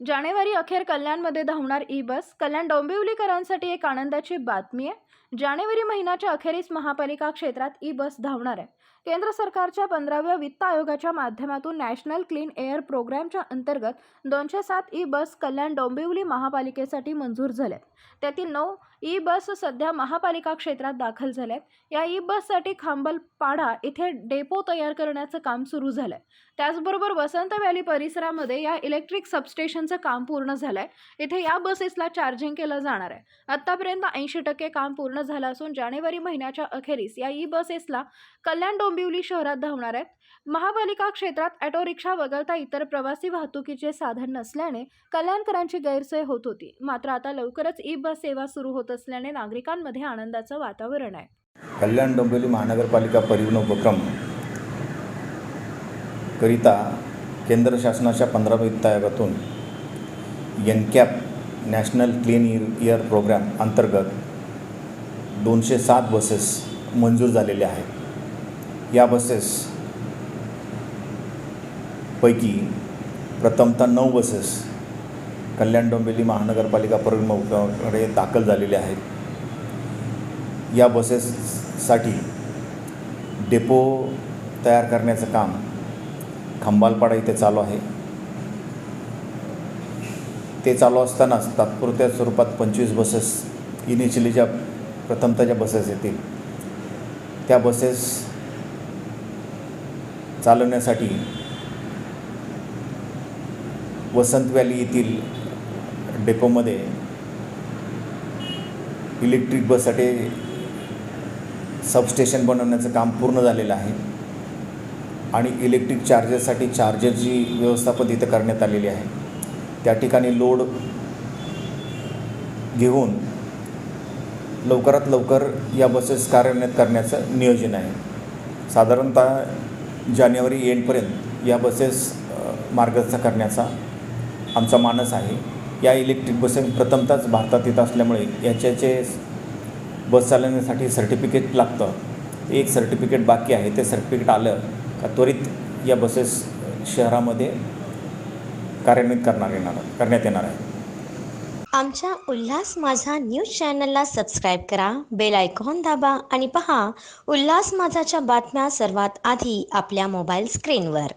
जानेवारी अखेर कल्याणमध्ये धावणार ई बस. कल्याण डोंबिवलीकरांसाठी एक आनंदाची बातमी आहे. जानेवारी महिन्याच्या अखेरीस महापालिका क्षेत्रात ई बस धावणार आहे. केंद्र सरकारच्या पंधराव्या वित्त आयोगाच्या माध्यमातून नॅशनल क्लीन एअर प्रोग्रामच्या अंतर्गत दोनशे सात ई बस कल्याण डोंबिवली महापालिकेसाठी मंजूर झाल्यात. त्यातील नऊ ई बस सध्या महापालिका क्षेत्रात दाखल झाल्यात. या ई बससाठी खांबलपाडा इथे डेपो तयार करण्याचं काम सुरू झालं आहे त्याचबरोबर वसंत व्हॅली परिसरामध्ये या इलेक्ट्रिक सबस्टेशनचं काम पूर्ण झालं आहे इथे या बसेसला चार्जिंग केलं जाणार आहे. आत्तापर्यंत ऐंशी टक्के काम पूर्ण झालं असून जानेवारी महिन्याच्या अखेरीस या ई बसेसला कल्याण डोंबिवली शहरात धावणार आहेत. महापालिका क्षेत्रात ऑटो रिक्षा वगळता इतर प्रवासी वाहतुकीचे साधन नसल्याने कल्याणकरांची गैरसोय होत होती. मात्र आता लवकरच ई बस सेवा सुरू होत असल्याने नागरिकांमध्ये आनंदाचं वातावरण आहे. कल्याण डोंबिवली महानगरपालिका परिवहन उपक्रम करिता केंद्र शासनाच्या पंधरा वित्त आयोगातून NCAP national clean air programme अंतर्गत दोनशे सात बसेस मंजूर झालेल्या आहेत. या बसेस पैकी प्रथमतः नऊ बसेस कल्याण डोंबिवली महानगरपालिका प्रमुखाकडे दाखल झालेले आहेत. या बसेससाठी डेपो तयार करण्याचं काम खंबालपाडा इथे चालू आहे. ते चालू असतानाच तात्पुरत्या स्वरूपात पंचवीस बसेस इनिशियली ज्या प्रथमतः ज्या बसेस येतील. त्या बसेस चालवण्यासाठी वसंत व्हॅली येथील डेपोमध्ये इलेक्ट्रिक बससाठी सबस्टेशन बनवण्याचं काम पूर्ण झालेलं आहे. आणि इलेक्ट्रिक चार्जरसाठी चार्जरची व्यवस्था पण तिथं करण्यात आलेली आहे. त्या ठिकाणी लोड घेऊन लवकरात लवकर या बसेस कार्यान्वित करण्याचं नियोजन आहे. साधारणतः जानेवारी एंडपर्यंत या बसेस मार्गस्थ करण्याचा आमचा मानस आहे. या इलेक्ट्रिक बसेस प्रथमतःच भारतात येत असल्यामुळे याच्याचे बस चालवण्यासाठी सर्टिफिकेट लागतं. एक सर्टिफिकेट बाकी आहे ते सर्टिफिकेट आलं का त्वरित या बसेस शहरामध्ये कार्यान्वित करणार येणार करण्यात येणार आहे. आमच्या उल्हास माझा न्यूज चॅनलला सबस्क्राईब करा बेल आयकॉन दाबा आणि पहा उल्हास माझाच्या बातम्या सर्वात आधी आपल्या मोबाईल स्क्रीनवर.